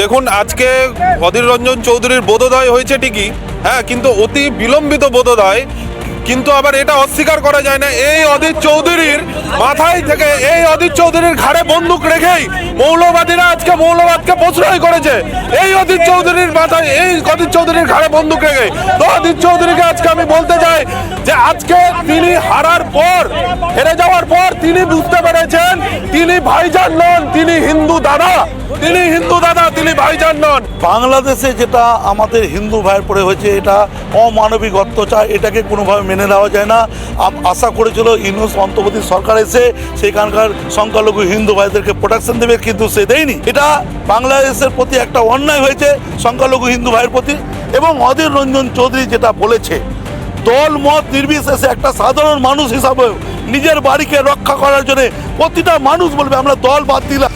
দেখুন, আজকে অধীর রঞ্জন চৌধুরীর বোধোদয় হয়েছে ঠিকই হ্যাঁ কিন্তু অতি বিলম্বিত বোধোদয়, কিন্তু আবার এটা অস্বীকার করা যায় না। এই অধীর চৌধুরীর মাথায় থেকে, এই অধীর চৌধুরীর ঘাড়ে বন্দুক রেখেই মৌলবাদীরা আজকে মৌলবাদকে প্রশ্রয় করেছে। এই অধীর চৌধুরীর মাথায়, এই অধীর চৌধুরীর ঘাড়ে বন্দুক রেখে তো অধীর চৌধুরীকে আজকে আমি বলতে চাই যে আজকে তিনি হারার পর, হেরে যাওয়ার পর তিনি বুঝতে পেরেছেন, তিনি ভাইজান নন, তিনি হিন্দু দাদা। তিনি হিন্দু দাদা, তিনি ভাইজান নন। বাংলাদেশে যেটা আমাদের হিন্দু ভাইয়ের পরে হয়েছে, এটা অমানবিক অত্যাচার, এটাকে কোনোভাবে মেনে নেওয়া যায় না। আশা করেছিল ইউনুস অন্তর্বর্তী সরকার এসে সেখানকার সংখ্যালঘু হিন্দু ভাইদেরকে প্রোটেকশন দেবে, কিন্তু সে দেয়নি। এটা বাংলাদেশের প্রতি একটা অন্যায় হয়েছে, সংখ্যালঘু হিন্দু ভাইয়ের প্রতি। এবং অধীর রঞ্জন চৌধুরী যেটা বলেছে, দল মত নির্বিশেষে একটা সাধারণ মানুষ হিসাবে নিজের বাড়িকে রক্ষা করার জন্য প্রতিটা মানুষ বলবে, আমরা দল বাদ দিলাম।